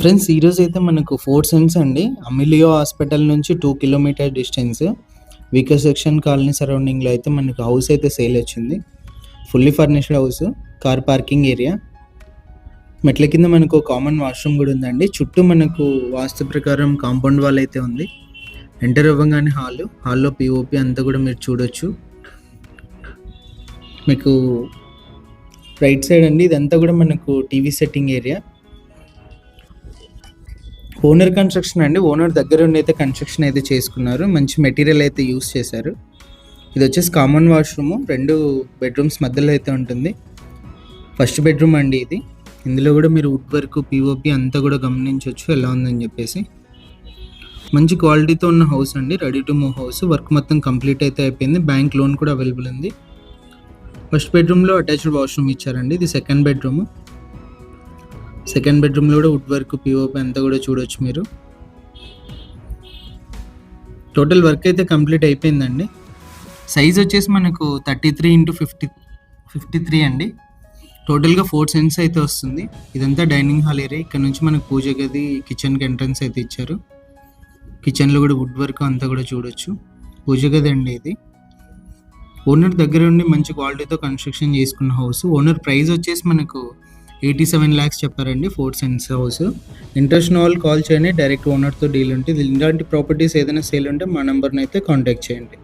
Friends ఈరోజు అయితే మనకు ఫోర్ సెన్స్ అండి. అమిలియో హాస్పిటల్ నుంచి two kilometer distance weaker section colony సరౌండింగ్లో అయితే మనకు హౌస్ అయితే సేల్ వచ్చింది. Fully furnished house car parking area మెట్ల కింద మనకు కామన్ వాష్రూమ్ కూడా ఉందండి. చుట్టూ మనకు వాస్తు ప్రకారం కాంపౌండ్ వాల్ అయితే ఉంది. ఎంటర్ అవ్వగానే హాల్ హాల్లో పిఓపి అంతా కూడా మీరు చూడొచ్చు. మీకు రైట్ సైడ్ అండి. ఇదంతా కూడా మనకు TV setting area owner construction అండి. ఓనర్ దగ్గర ఉండి అయితే కన్స్ట్రక్షన్ అయితే చేసుకున్నారు. మంచి మెటీరియల్ అయితే యూస్ చేశారు. ఇది వచ్చేసి కామన్ వాష్రూమ్ రెండు బెడ్రూమ్స్ మధ్యలో అయితే ఉంటుంది. ఫస్ట్ బెడ్రూమ్ అండి ఇది. ఇందులో కూడా మీరు వుడ్ వర్క్ పిఓపి అంతా కూడా గమనించవచ్చు. ఎలా ఉందని చెప్పేసి. మంచి క్వాలిటీతో ఉన్న హౌస్ అండి. Ready to move house work మొత్తం కంప్లీట్ అయితే అయిపోయింది. బ్యాంక్ లోన్ కూడా అవైలబుల్ ఉంది. ఫస్ట్ బెడ్రూమ్లో అటాచ్డ్ వాష్రూమ్ ఇచ్చారండి. ఇది సెకండ్ బెడ్రూమ్ సెకండ్ బెడ్రూమ్లో కూడా వుడ్ వర్క్ పిఓపి అంతా కూడా చూడొచ్చు మీరు. టోటల్ వర్క్ అయితే కంప్లీట్ అయిపోయిందండి. సైజ్ వచ్చేసి మనకు thirty three into fifty fifty three అండి. టోటల్గా ఫోర్ సెన్స్ అయితే వస్తుంది. ఇదంతా డైనింగ్ హాల్ ఏరియా. ఇక్కడ నుంచి మనకు పూజ గది కిచెన్కి ఎంట్రన్స్ అయితే ఇచ్చారు. కిచెన్లో కూడా వుడ్ వర్క్ అంతా కూడా చూడొచ్చు. పూజ గది అండి ఇది. ఓనర్ దగ్గర ఉండి మంచి క్వాలిటీతో కన్స్ట్రక్షన్ చేసుకున్న హౌస్. ఓనర్ ప్రైస్ వచ్చేసి మనకు ఎయిటీ సెవెన్ ల్యాక్స్ చెప్పారండి ఫోర్ సెన్స్ హౌస్. ఇంట్రెస్ట్ ఉన్న వాళ్ళు కాల్ చేయండి డైరెక్ట్ ఓనర్తో డీల్ ఉంటుంది ఇలాంటి ప్రాపర్టీస్ ఏదైనా సేల్ ఉంటే మా నెంబర్ని అయితే కాంటాక్ట్ చేయండి.